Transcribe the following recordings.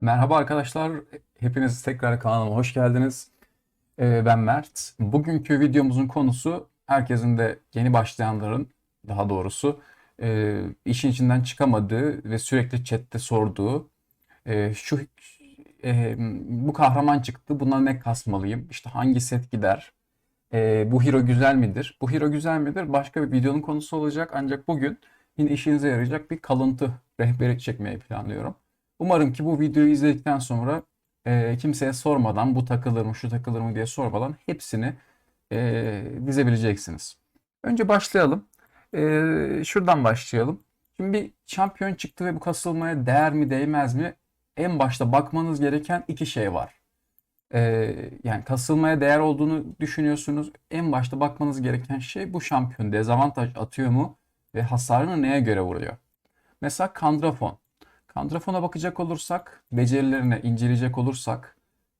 Merhaba arkadaşlar, hepiniz tekrar kanalıma hoş geldiniz. Ee, ben Mert. Bugünkü videomuzun konusu herkesin de yeni başlayanların daha doğrusu e, işin içinden çıkamadığı ve sürekli chatte sorduğu e, şu e, bu kahraman çıktı, buna ne kasmalıyım? İşte hangi set gider? E, bu hero güzel midir? Bu hero güzel midir? Başka bir videonun konusu olacak ancak bugün yine işinize yarayacak bir kalıntı rehberi çekmeyi planlıyorum. Umarım ki bu videoyu izledikten sonra e, kimseye sormadan bu takılır mı şu takılır mı diye sormadan hepsini e, dizebileceksiniz. Önce başlayalım. E, şuradan başlayalım. Şimdi bir şampiyon çıktı ve bu kasılmaya değer mi değmez mi? En başta bakmanız gereken iki şey var. E, yani kasılmaya değer olduğunu düşünüyorsunuz. En başta bakmanız gereken şey bu şampiyon dezavantaj atıyor mu ve hasarını neye göre vuruyor? Mesela Kandrafon. Kandrafon'a bakacak olursak, becerilerine inceleyecek olursak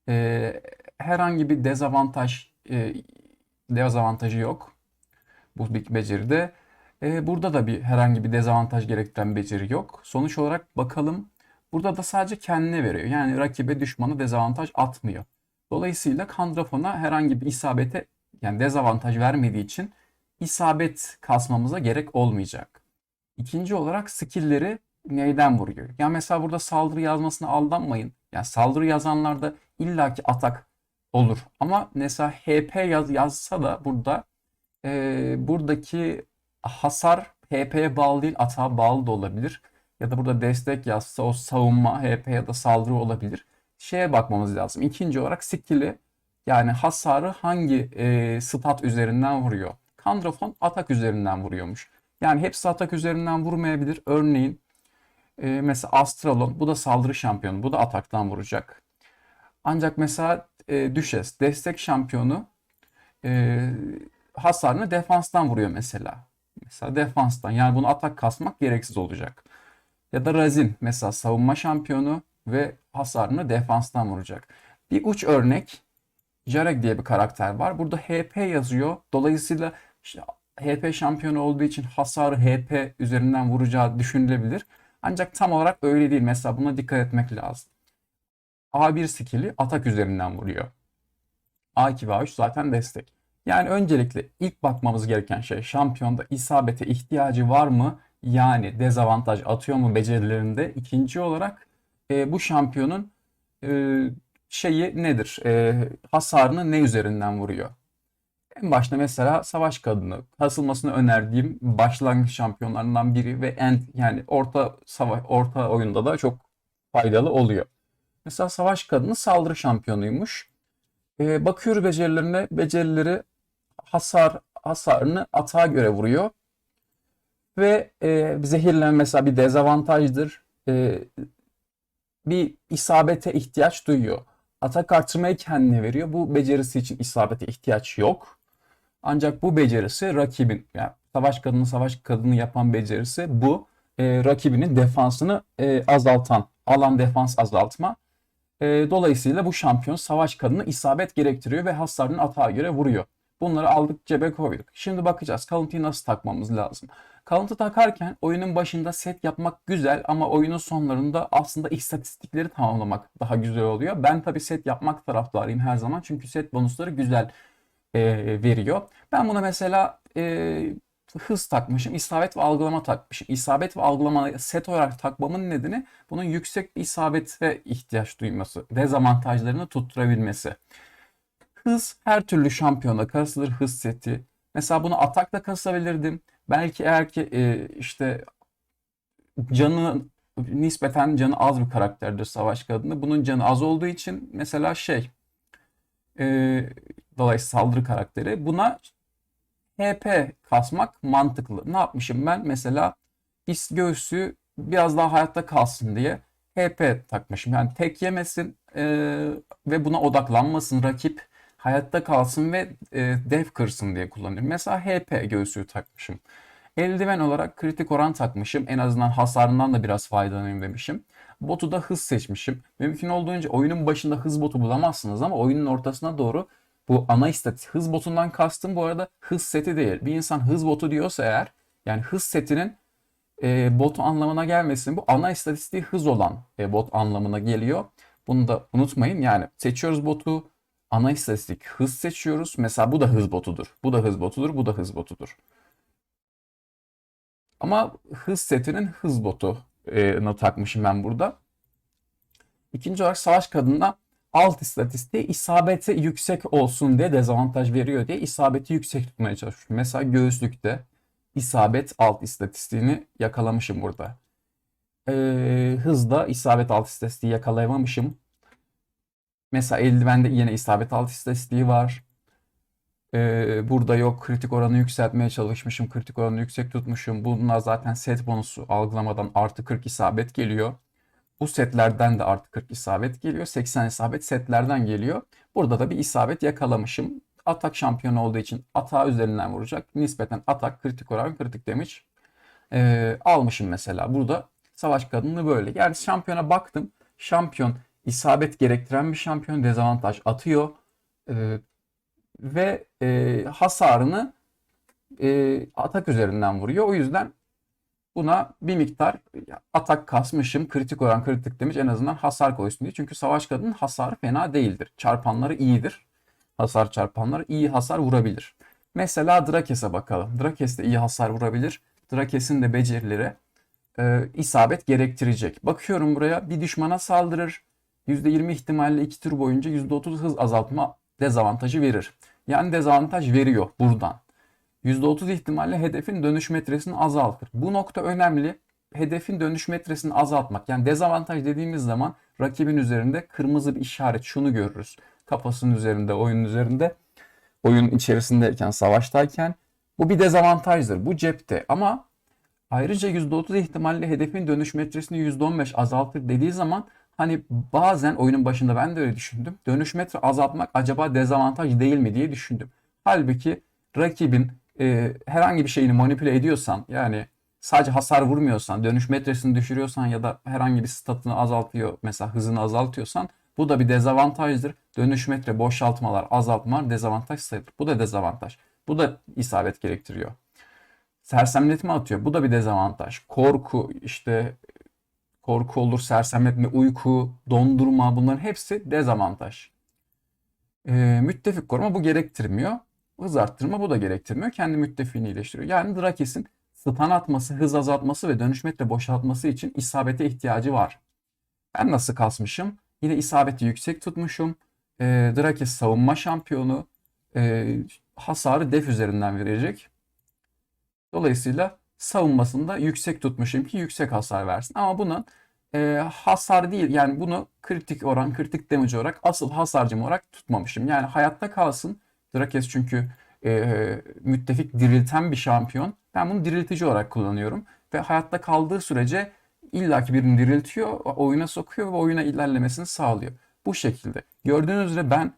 e, herhangi bir dezavantaj e, dezavantajı yok bu bir beceride. E, burada da bir herhangi bir dezavantaj gerektiren beceri yok. Sonuç olarak bakalım burada da sadece kendine veriyor. Yani rakibe düşmanı dezavantaj atmıyor. Dolayısıyla Kandrafon'a herhangi bir isabete yani dezavantaj vermediği için isabet kasmamıza gerek olmayacak. İkinci olarak skill'leri neyden vuruyor? Yani mesela burada saldırı yazmasına aldanmayın. Yani saldırı yazanlarda illaki atak olur. Ama mesela HP yaz, yazsa da burada e, buradaki hasar HP'ye bağlı değil atağa bağlı da olabilir. Ya da burada destek yazsa o savunma HP ya da saldırı olabilir. Şeye bakmamız lazım. İkinci olarak skill'i yani hasarı hangi e, stat üzerinden vuruyor? Kandrafon atak üzerinden vuruyormuş. Yani hepsi atak üzerinden vurmayabilir. Örneğin e, mesela Astralon bu da saldırı şampiyonu. Bu da ataktan vuracak. Ancak mesela e, Düşes destek şampiyonu e, hasarını defanstan vuruyor mesela. Mesela defanstan. Yani bunu atak kasmak gereksiz olacak. Ya da Razin mesela savunma şampiyonu ve hasarını defanstan vuracak. Bir uç örnek Jarek diye bir karakter var. Burada HP yazıyor. Dolayısıyla işte HP şampiyonu olduğu için hasarı HP üzerinden vuracağı düşünülebilir. Ancak tam olarak öyle değil. Mesela buna dikkat etmek lazım. A1 skill'i atak üzerinden vuruyor. A2 ve A3 zaten destek. Yani öncelikle ilk bakmamız gereken şey şampiyonda isabete ihtiyacı var mı? Yani dezavantaj atıyor mu becerilerinde? İkinci olarak e, bu şampiyonun e, şeyi nedir? E, hasarını ne üzerinden vuruyor? En başta mesela savaş kadını kasılmasını önerdiğim başlangıç şampiyonlarından biri ve end yani orta savaş orta oyunda da çok faydalı oluyor. Mesela savaş kadını saldırı şampiyonuymuş. Ee, bakıyoruz becerilerine. Becerileri hasar hasarını atağa göre vuruyor. Ve e, zehirlenme mesela bir dezavantajdır. E, bir isabete ihtiyaç duyuyor. Atak artırmayı kendine veriyor. Bu becerisi için isabete ihtiyaç yok. Ancak bu becerisi rakibin yani savaş kadını savaş kadını yapan becerisi bu e, rakibinin defansını e, azaltan alan defans azaltma. E, dolayısıyla bu şampiyon savaş kadını isabet gerektiriyor ve hasarının atağa göre vuruyor. Bunları aldık cebe koyduk. Şimdi bakacağız kalıntıyı nasıl takmamız lazım. Kalıntı takarken oyunun başında set yapmak güzel ama oyunun sonlarında aslında istatistikleri tamamlamak daha güzel oluyor. Ben tabi set yapmak taraftarıyım her zaman çünkü set bonusları güzel e, veriyor. Ben buna mesela e, hız takmışım, isabet ve algılama takmışım. İsabet ve algılama set olarak takmamın nedeni bunun yüksek bir isabete ihtiyaç duyması, dezavantajlarını tutturabilmesi. Hız her türlü şampiyona kasılır hız seti. Mesela bunu atakla kasabilirdim. Belki eğer ki e, işte canı nispeten canı az bir karakterdir savaş kadını. Bunun canı az olduğu için mesela şey e, dolayısıyla saldırı karakteri buna HP kasmak mantıklı. Ne yapmışım ben? Mesela is göğsü biraz daha hayatta kalsın diye HP takmışım. Yani tek yemesin e, ve buna odaklanmasın rakip hayatta kalsın ve e, dev kırsın diye kullanıyorum. Mesela HP göğsü takmışım. Eldiven olarak kritik oran takmışım. En azından hasarından da biraz faydalanayım demişim. Botu da hız seçmişim. Mümkün olduğunca oyunun başında hız botu bulamazsınız ama oyunun ortasına doğru Bu ana istatistik hız botundan kastım bu arada hız seti değil. Bir insan hız botu diyorsa eğer yani hız setinin e, bot anlamına gelmesin. Bu ana istatistiği hız olan e, bot anlamına geliyor. Bunu da unutmayın. Yani seçiyoruz botu. Ana istatistik hız seçiyoruz. Mesela bu da hız botudur. Bu da hız botudur. Bu da hız botudur. Ama hız setinin hız botunu takmışım ben burada. İkinci olarak savaş kadında alt istatistiği isabeti yüksek olsun diye dezavantaj veriyor diye isabeti yüksek tutmaya çalışıyorum. Mesela göğüslükte isabet alt istatistiğini yakalamışım burada. Ee, hızda isabet alt istatistiği yakalayamamışım. Mesela eldivende yine isabet alt istatistiği var. Ee, burada yok kritik oranı yükseltmeye çalışmışım. Kritik oranı yüksek tutmuşum. Bunlar zaten set bonusu algılamadan artı 40 isabet geliyor. Bu setlerden de artı 40 isabet geliyor. 80 isabet setlerden geliyor. Burada da bir isabet yakalamışım. Atak şampiyonu olduğu için atağı üzerinden vuracak. Nispeten atak, kritik oran, kritik damage ee, almışım mesela. Burada savaş kadını böyle. Yani şampiyona baktım. Şampiyon isabet gerektiren bir şampiyon dezavantaj atıyor. Ee, ve e, hasarını e, atak üzerinden vuruyor. O yüzden buna bir miktar atak kasmışım. Kritik oran kritik demiş en azından hasar koysun diye. Çünkü savaş kadının hasarı fena değildir. Çarpanları iyidir. Hasar çarpanları iyi hasar vurabilir. Mesela Drakes'e bakalım. Drakes de iyi hasar vurabilir. Drakes'in de becerileri e, isabet gerektirecek. Bakıyorum buraya bir düşmana saldırır. %20 ihtimalle 2 tur boyunca %30 hız azaltma dezavantajı verir. Yani dezavantaj veriyor buradan. %30 ihtimalle hedefin dönüş metresini azaltır. Bu nokta önemli. Hedefin dönüş metresini azaltmak. Yani dezavantaj dediğimiz zaman rakibin üzerinde kırmızı bir işaret şunu görürüz. Kafasının üzerinde, oyunun üzerinde, oyun içerisindeyken, savaştayken bu bir dezavantajdır. Bu cepte ama ayrıca %30 ihtimalle hedefin dönüş metresini %15 azaltır dediği zaman Hani bazen oyunun başında ben de öyle düşündüm. Dönüş metre azaltmak acaba dezavantaj değil mi diye düşündüm. Halbuki rakibin e, herhangi bir şeyini manipüle ediyorsan yani sadece hasar vurmuyorsan, dönüş metresini düşürüyorsan ya da herhangi bir statını azaltıyor mesela hızını azaltıyorsan bu da bir dezavantajdır. Dönüş metre boşaltmalar, azaltmalar dezavantaj sayılır. Bu da dezavantaj. Bu da isabet gerektiriyor. Sersemletme atıyor. Bu da bir dezavantaj. Korku, işte korku olur, sersemletme, uyku, dondurma bunların hepsi dezavantaj. E, müttefik koruma bu gerektirmiyor. Hız arttırma bu da gerektirmiyor. Kendi müttefiğini iyileştiriyor. Yani Drakes'in stun atması, hız azaltması ve dönüş metre boşaltması için isabete ihtiyacı var. Ben nasıl kasmışım? Yine isabeti yüksek tutmuşum. E, Drakes savunma şampiyonu. E, hasarı def üzerinden verecek. Dolayısıyla savunmasında yüksek tutmuşum ki yüksek hasar versin. Ama bunun e, hasar değil yani bunu kritik oran, kritik damage olarak asıl hasarcım olarak tutmamışım. Yani hayatta kalsın. Drakes çünkü e, müttefik dirilten bir şampiyon. Ben bunu diriltici olarak kullanıyorum. Ve hayatta kaldığı sürece illaki birini diriltiyor, oyuna sokuyor ve oyuna ilerlemesini sağlıyor. Bu şekilde. Gördüğünüz üzere ben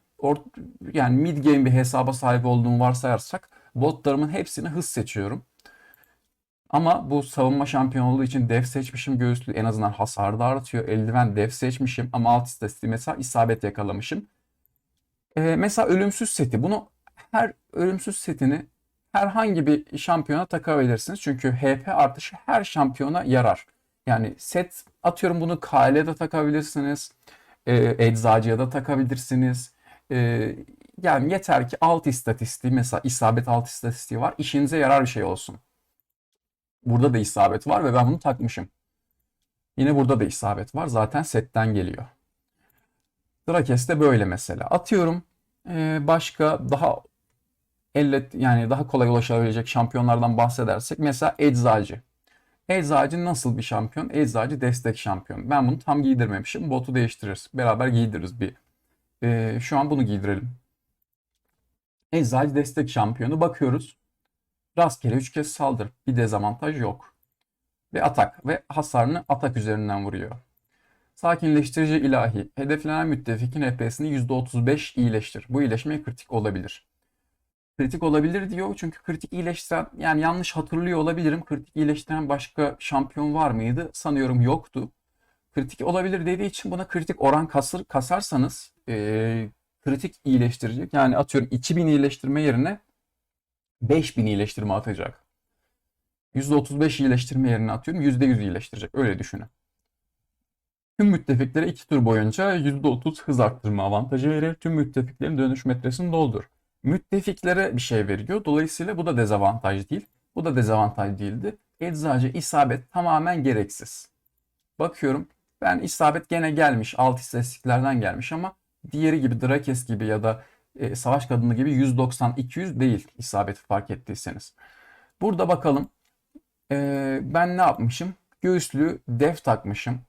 yani mid game bir hesaba sahip olduğumu varsayarsak botlarımın hepsini hız seçiyorum. Ama bu savunma şampiyonluğu için def seçmişim. Göğüslü en azından hasarı da artıyor. Eldiven def seçmişim ama alt istatistiği mesela isabet yakalamışım. Ee, mesela ölümsüz seti. Bunu her ölümsüz setini herhangi bir şampiyona takabilirsiniz. Çünkü HP artışı her şampiyona yarar. Yani set atıyorum bunu KL'ye de takabilirsiniz. E, eczacıya da takabilirsiniz. E, yani yeter ki alt istatistiği mesela isabet alt istatistiği var. İşinize yarar bir şey olsun. Burada da isabet var ve ben bunu takmışım. Yine burada da isabet var. Zaten setten geliyor. Drakes de böyle mesela. Atıyorum ee, başka daha elle yani daha kolay ulaşabilecek şampiyonlardan bahsedersek mesela Eczacı. Eczacı nasıl bir şampiyon? Eczacı destek şampiyon. Ben bunu tam giydirmemişim. Botu değiştiririz. Beraber giydiririz bir. Ee, şu an bunu giydirelim. Eczacı destek şampiyonu. Bakıyoruz. Rastgele 3 kez saldır. Bir dezavantaj yok. Ve atak ve hasarını atak üzerinden vuruyor. Sakinleştirici ilahi. Hedeflenen müttefikin HP'sini %35 iyileştir. Bu iyileşme kritik olabilir. Kritik olabilir diyor çünkü kritik iyileştiren yani yanlış hatırlıyor olabilirim. Kritik iyileştiren başka şampiyon var mıydı? Sanıyorum yoktu. Kritik olabilir dediği için buna kritik oran kasır, kasarsanız e, kritik iyileştirecek. Yani atıyorum 2000 iyileştirme yerine 5000 iyileştirme atacak. %35 iyileştirme yerine atıyorum %100 iyileştirecek. Öyle düşünün. Tüm müttefiklere 2 tur boyunca %30 hız arttırma avantajı verir. Tüm müttefiklerin dönüş metresini doldur. Müttefiklere bir şey veriyor. Dolayısıyla bu da dezavantaj değil. Bu da dezavantaj değildi. Eczacı isabet tamamen gereksiz. Bakıyorum ben isabet gene gelmiş. Alt istatistiklerden gelmiş ama diğeri gibi Drakes gibi ya da e, Savaş Kadını gibi 190-200 değil isabeti fark ettiyseniz. Burada bakalım e, ben ne yapmışım? Göğüslü def takmışım.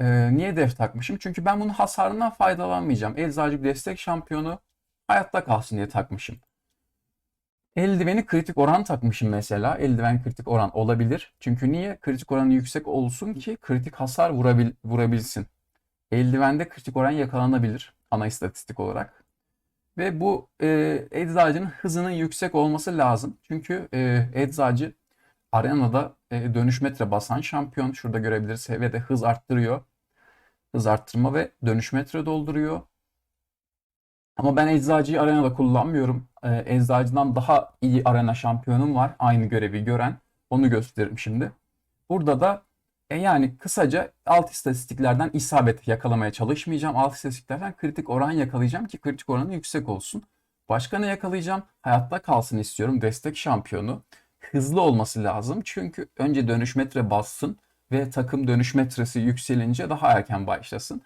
E, niye def takmışım? Çünkü ben bunun hasarından faydalanmayacağım. Eczacı destek şampiyonu hayatta kalsın diye takmışım. Eldiveni kritik oran takmışım mesela. Eldiven kritik oran olabilir. Çünkü niye? Kritik oranı yüksek olsun ki kritik hasar vurabil, vurabilsin. Eldivende kritik oran yakalanabilir ana istatistik olarak. Ve bu e, eczacının hızının yüksek olması lazım. Çünkü e, eczacı arenada e, dönüş metre basan şampiyon. Şurada görebiliriz ve de hız arttırıyor. Hız arttırma ve dönüş metre dolduruyor. Ama ben eczacıyı arenada kullanmıyorum. Ee, eczacıdan daha iyi arena şampiyonum var. Aynı görevi gören. Onu gösteririm şimdi. Burada da e, yani kısaca alt istatistiklerden isabet yakalamaya çalışmayacağım. Alt istatistiklerden kritik oran yakalayacağım ki kritik oranı yüksek olsun. Başka ne yakalayacağım? Hayatta kalsın istiyorum. Destek şampiyonu. Hızlı olması lazım. Çünkü önce dönüş metre bassın ve takım dönüş metresi yükselince daha erken başlasın.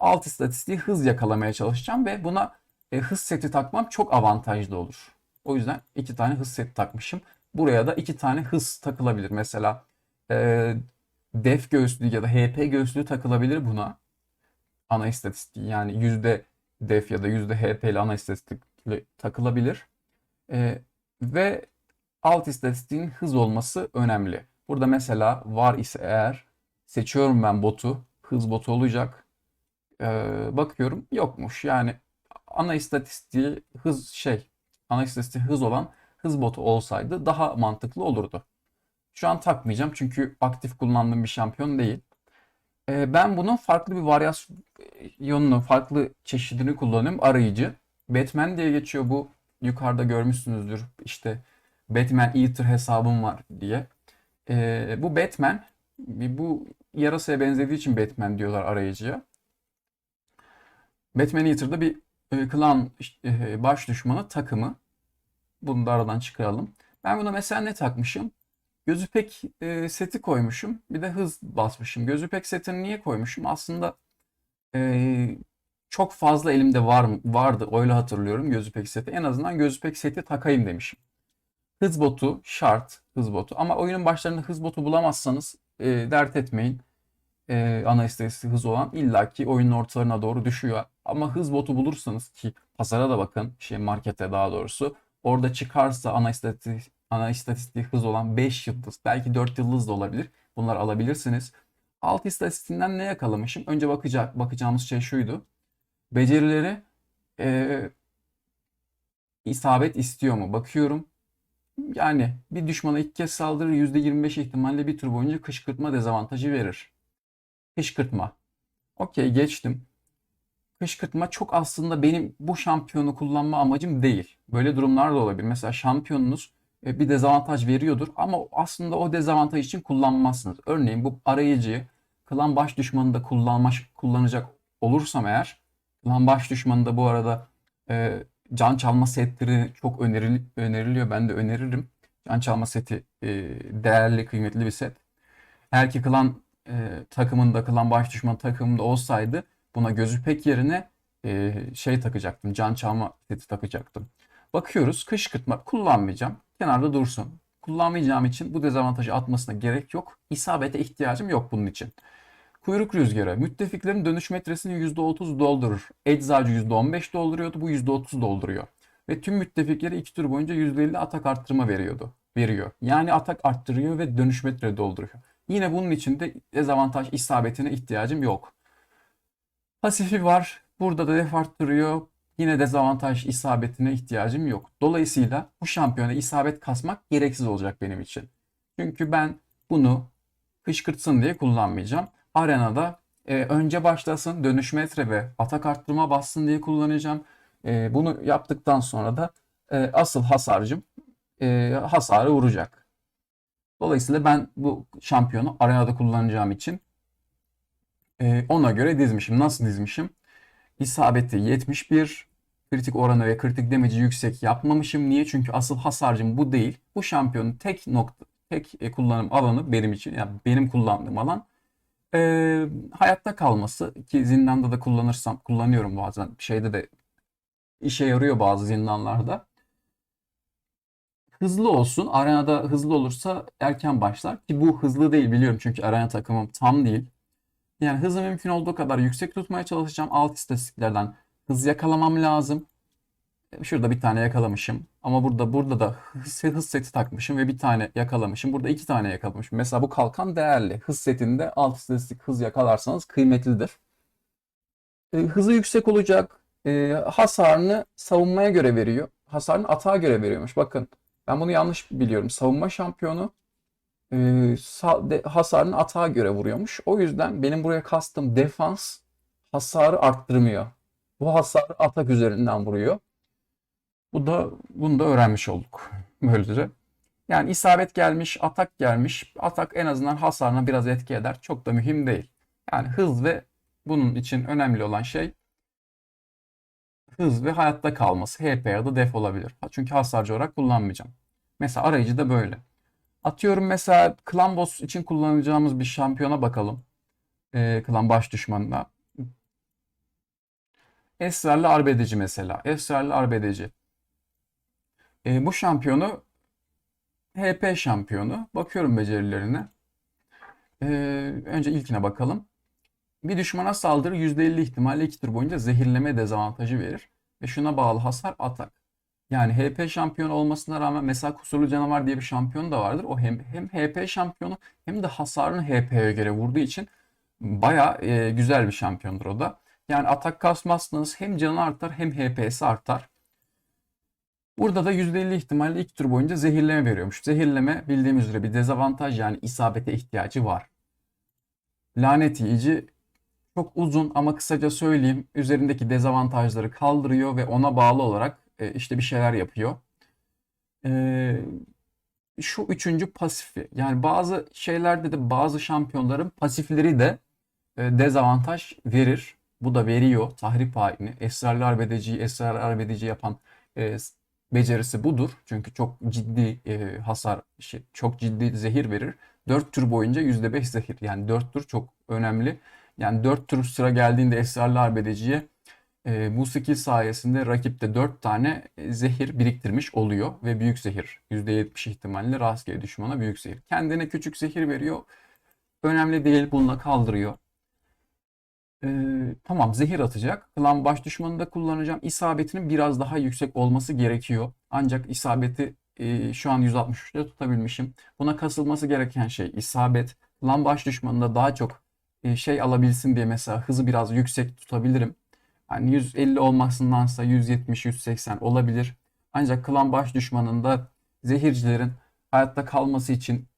Alt istatistiği hız yakalamaya çalışacağım ve buna e, hız seti takmam çok avantajlı olur. O yüzden iki tane hız seti takmışım. Buraya da iki tane hız takılabilir. Mesela e, def göğüslüğü ya da HP göğüslüğü takılabilir buna. Ana istatistik yani yüzde def ya da yüzde HP ile ana istatistikle takılabilir. E, ve alt istatistiğin hız olması önemli. Burada mesela var ise eğer seçiyorum ben botu. Hız botu olacak. Ee, bakıyorum yokmuş. Yani ana istatistiği hız şey ana istatistiği hız olan hız botu olsaydı daha mantıklı olurdu. Şu an takmayacağım çünkü aktif kullandığım bir şampiyon değil. Ee, ben bunun farklı bir varyasyonunu, farklı çeşidini kullanıyorum. Arayıcı. Batman diye geçiyor bu. Yukarıda görmüşsünüzdür. İşte Batman Eater hesabım var diye. Ee, bu Batman bu yarasaya benzediği için Batman diyorlar arayıcıya. Batman Eater'da bir e, klan e, baş düşmanı takımı. Bunu da aradan çıkaralım. Ben buna mesela ne takmışım? Gözüpek e, seti koymuşum. Bir de hız basmışım. Gözüpek setini niye koymuşum? Aslında e, çok fazla elimde var vardı. Öyle hatırlıyorum gözüpek seti. En azından gözüpek seti takayım demişim. Hız botu şart. Hız botu. Ama oyunun başlarında hız botu bulamazsanız e, dert etmeyin e, ana istatistiği hız olan illaki oyunun ortalarına doğru düşüyor. Ama hız botu bulursanız ki pazara da bakın şey markete daha doğrusu orada çıkarsa ana istatistiği, ana istatistiği hız olan 5 yıldız belki 4 yıldız da olabilir. Bunlar alabilirsiniz. Alt istatistiğinden ne yakalamışım? Önce bakacak bakacağımız şey şuydu. Becerileri e, isabet istiyor mu? Bakıyorum. Yani bir düşmana ilk kez saldırır %25 ihtimalle bir tur boyunca kışkırtma dezavantajı verir. Kışkırtma. Okey geçtim. Kışkırtma çok aslında benim bu şampiyonu kullanma amacım değil. Böyle durumlar da olabilir. Mesela şampiyonunuz bir dezavantaj veriyordur ama aslında o dezavantaj için kullanmazsınız. Örneğin bu arayıcıyı klan baş düşmanı da kullanma, kullanacak olursam eğer klan baş düşmanı da bu arada e, can çalma setleri çok öneril, öneriliyor. Ben de öneririm. Can çalma seti e, değerli, kıymetli bir set. Eğer ki klan e, takımında klan baş düşman takımında olsaydı buna gözü pek yerine e, şey takacaktım. Can çalma seti takacaktım. Bakıyoruz kışkırtma kullanmayacağım. Kenarda dursun. Kullanmayacağım için bu dezavantajı atmasına gerek yok. İsabete ihtiyacım yok bunun için. Kuyruk rüzgarı. Müttefiklerin dönüş metresini %30 doldurur. Eczacı %15 dolduruyordu. Bu %30 dolduruyor. Ve tüm müttefikleri iki tur boyunca %50 atak arttırma veriyordu. Veriyor. Yani atak arttırıyor ve dönüş metre dolduruyor. Yine bunun için de dezavantaj isabetine ihtiyacım yok. Pasifi var. Burada da def arttırıyor. Yine dezavantaj isabetine ihtiyacım yok. Dolayısıyla bu şampiyona isabet kasmak gereksiz olacak benim için. Çünkü ben bunu kışkırtsın diye kullanmayacağım. Arenada e, önce başlasın, dönüş metre ve atak arttırma bassın diye kullanacağım. E, bunu yaptıktan sonra da e, asıl hasarcım e, hasarı vuracak. Dolayısıyla ben bu şampiyonu arenada kullanacağım için e, ona göre dizmişim. Nasıl dizmişim? İsabeti 71, kritik oranı ve kritik damage'i yüksek yapmamışım. Niye? Çünkü asıl hasarcım bu değil. Bu şampiyonun tek nokta, tek e, kullanım alanı benim için, yani benim kullandığım alan e, hayatta kalması ki zindanda da kullanırsam kullanıyorum bazen şeyde de işe yarıyor bazı zindanlarda. Hızlı olsun. Arenada hızlı olursa erken başlar ki bu hızlı değil biliyorum çünkü arena takımım tam değil. Yani hızı mümkün olduğu kadar yüksek tutmaya çalışacağım. Alt istatistiklerden hız yakalamam lazım. Şurada bir tane yakalamışım. Ama burada burada da hız, hız seti takmışım ve bir tane yakalamışım. Burada iki tane yakalamışım. Mesela bu kalkan değerli. Hız setinde alt istatistik hız yakalarsanız kıymetlidir. E, hızı yüksek olacak. E, hasarını savunmaya göre veriyor. Hasarını atağa göre veriyormuş. Bakın ben bunu yanlış biliyorum. Savunma şampiyonu e, hasarını atağa göre vuruyormuş. O yüzden benim buraya kastım defans hasarı arttırmıyor. Bu hasarı atak üzerinden vuruyor. Bu da bunu da öğrenmiş olduk böylece. Yani isabet gelmiş, atak gelmiş. Atak en azından hasarına biraz etki eder. Çok da mühim değil. Yani hız ve bunun için önemli olan şey hız ve hayatta kalması. HP ya da def olabilir. Çünkü hasarcı olarak kullanmayacağım. Mesela arayıcı da böyle. Atıyorum mesela klan boss için kullanacağımız bir şampiyona bakalım. Ee, klan baş düşmanına. Esrarlı arbedeci mesela. Esrarlı arbedeci. Ee, bu şampiyonu HP şampiyonu. Bakıyorum becerilerine. Ee, önce ilkine bakalım. Bir düşmana saldırı %50 ihtimalle 2 tur boyunca zehirleme dezavantajı verir. Ve şuna bağlı hasar atak. Yani HP şampiyonu olmasına rağmen mesela Kusurlu Canavar diye bir şampiyon da vardır. O hem, hem HP şampiyonu hem de hasarını HP'ye göre vurduğu için baya e, güzel bir şampiyondur o da. Yani atak kasmazsanız hem canı artar hem HP'si artar. Burada da %50 ihtimalle ilk tur boyunca zehirleme veriyormuş. Zehirleme bildiğimiz üzere bir dezavantaj yani isabete ihtiyacı var. Lanet yiyici çok uzun ama kısaca söyleyeyim. Üzerindeki dezavantajları kaldırıyor ve ona bağlı olarak e, işte bir şeyler yapıyor. E, şu üçüncü pasifi. Yani bazı şeylerde de bazı şampiyonların pasifleri de e, dezavantaj verir. Bu da veriyor tahrip halini. Esrarlı arbedeciyi esrarlı arbedeci yapan e, becerisi budur. Çünkü çok ciddi e, hasar, şey, çok ciddi zehir verir. 4 tur boyunca %5 zehir. Yani 4 tur çok önemli. Yani 4 tur sıra geldiğinde esrarlı arbedeciye e, bu skill sayesinde rakipte 4 tane zehir biriktirmiş oluyor ve büyük zehir %70 ihtimalle rastgele düşmana büyük zehir. Kendine küçük zehir veriyor. Önemli değil bununla kaldırıyor. Ee, tamam zehir atacak. Klan baş düşmanı da kullanacağım. İsabetinin biraz daha yüksek olması gerekiyor. Ancak isabeti e, şu an 163'te tutabilmişim. Buna kasılması gereken şey isabet. Klan baş düşmanında daha çok e, şey alabilsin diye mesela hızı biraz yüksek tutabilirim. Hani 150 olmasındansa 170-180 olabilir. Ancak klan baş düşmanında zehircilerin hayatta kalması için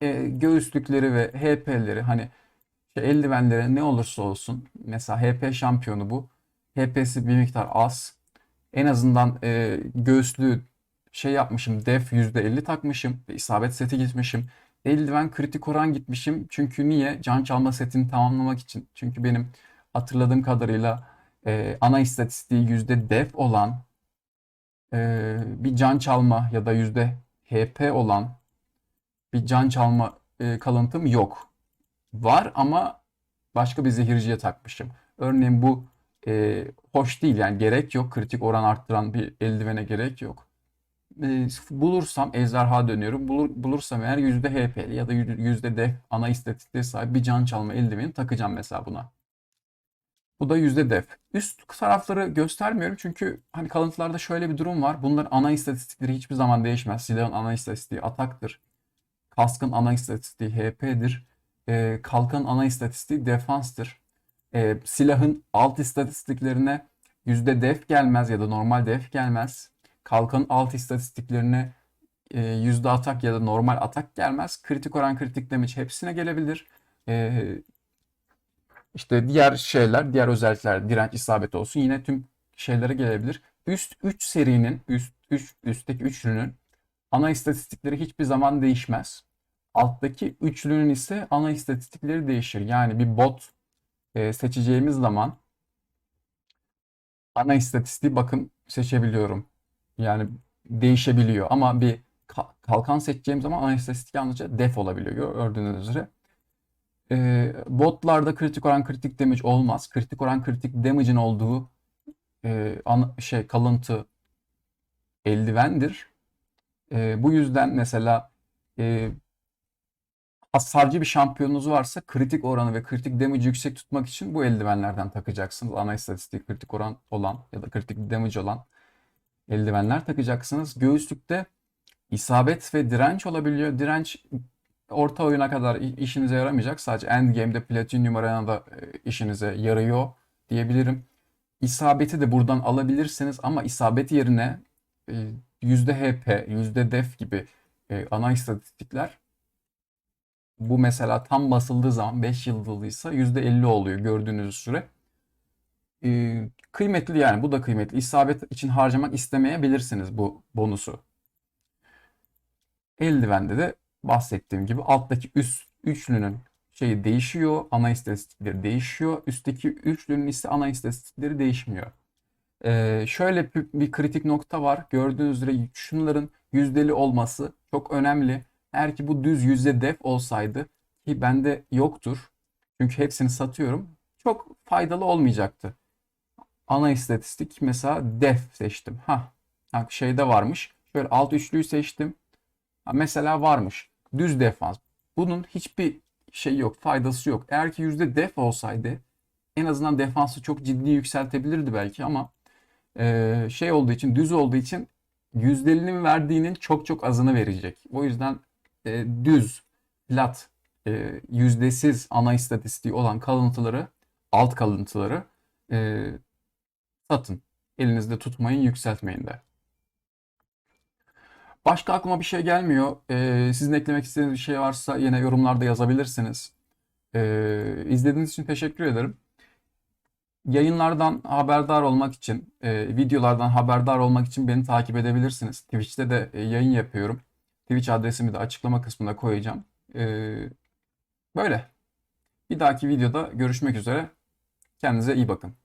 e, göğüslükleri ve HP'leri hani şey, eldivenleri ne olursa olsun mesela HP şampiyonu bu. HP'si bir miktar az. En azından e, göğüslüğü şey yapmışım. Def %50 takmışım. İsabet seti gitmişim. Eldiven kritik oran gitmişim. Çünkü niye? Can çalma setini tamamlamak için. Çünkü benim hatırladığım kadarıyla e, ana istatistiği yüzde def olan e, bir can çalma ya da yüzde HP olan bir can çalma e, kalıntım yok. Var ama başka bir zehirciye takmışım. Örneğin bu e, hoş değil yani gerek yok. Kritik oran arttıran bir eldivene gerek yok. E, bulursam ejderha dönüyorum. Bulur, bulursam eğer yüzde HP'li ya da yüzde def ana istatistiğe sahip bir can çalma eldiveni takacağım mesela buna. Bu da yüzde def. Üst tarafları göstermiyorum çünkü hani kalıntılarda şöyle bir durum var. Bunların ana istatistikleri hiçbir zaman değişmez. Silahın ana istatistiği ataktır. Kaskın ana istatistiği HP'dir. E, kalkan ana istatistiği defanstır. E, silahın alt istatistiklerine yüzde def gelmez ya da normal def gelmez. Kalkanın alt istatistiklerine e, yüzde atak ya da normal atak gelmez. Kritik oran kritik damage hepsine gelebilir. E, İşte diğer şeyler, diğer özellikler, direnç, isabet olsun yine tüm şeylere gelebilir. Üst 3 serinin, üst, üst üstteki üçlünün ana istatistikleri hiçbir zaman değişmez. Alttaki üçlünün ise ana istatistikleri değişir. Yani bir bot e, seçeceğimiz zaman ana istatistiği bakın seçebiliyorum. Yani değişebiliyor ama bir ka- kalkan seçeceğim zaman ana istatistik yalnızca def olabiliyor gördüğünüz üzere. E, botlarda kritik oran kritik damage olmaz. Kritik oran kritik damage'in olduğu e, ana- şey kalıntı eldivendir. E, bu yüzden mesela e, hasarcı bir şampiyonunuz varsa kritik oranı ve kritik damage yüksek tutmak için bu eldivenlerden takacaksınız. Ana istatistik kritik oran olan ya da kritik damage olan eldivenler takacaksınız. Göğüslükte isabet ve direnç olabiliyor. Direnç orta oyuna kadar işinize yaramayacak. Sadece endgame'de Platinum Arena'da e, işinize yarıyor diyebilirim. İsabeti de buradan alabilirsiniz ama isabet yerine e, HP, yüzde def gibi e, ana istatistikler bu mesela tam basıldığı zaman 5 yıldızlıysa %50 oluyor gördüğünüz süre. Ee, kıymetli yani bu da kıymetli. İsabet için harcamak istemeyebilirsiniz bu bonusu. Eldivende de bahsettiğim gibi alttaki üst üçlünün şeyi değişiyor. Ana istatistikleri değişiyor. Üstteki üçlünün ise ana istatistikleri değişmiyor. Ee, şöyle bir, kritik nokta var. Gördüğünüz üzere şunların yüzdeli olması çok önemli. Eğer ki bu düz yüzde def olsaydı ki bende yoktur. Çünkü hepsini satıyorum. Çok faydalı olmayacaktı. Ana istatistik mesela def seçtim. Ha, şeyde varmış. Şöyle alt üçlüyü seçtim. Ha, mesela varmış. Düz defans. Bunun hiçbir şey yok, faydası yok. Eğer ki yüzde def olsaydı en azından defansı çok ciddi yükseltebilirdi belki ama e, şey olduğu için, düz olduğu için yüzdelinin verdiğinin çok çok azını verecek. O yüzden e, düz, flat, e, yüzdesiz ana istatistiği olan kalıntıları, alt kalıntıları e, satın. Elinizde tutmayın, yükseltmeyin de. Başka aklıma bir şey gelmiyor. E, sizin eklemek istediğiniz bir şey varsa yine yorumlarda yazabilirsiniz. E, izlediğiniz için teşekkür ederim. Yayınlardan haberdar olmak için, e, videolardan haberdar olmak için beni takip edebilirsiniz. Twitch'te de e, yayın yapıyorum. Twitch adresimi de açıklama kısmına koyacağım. E, böyle. Bir dahaki videoda görüşmek üzere. Kendinize iyi bakın.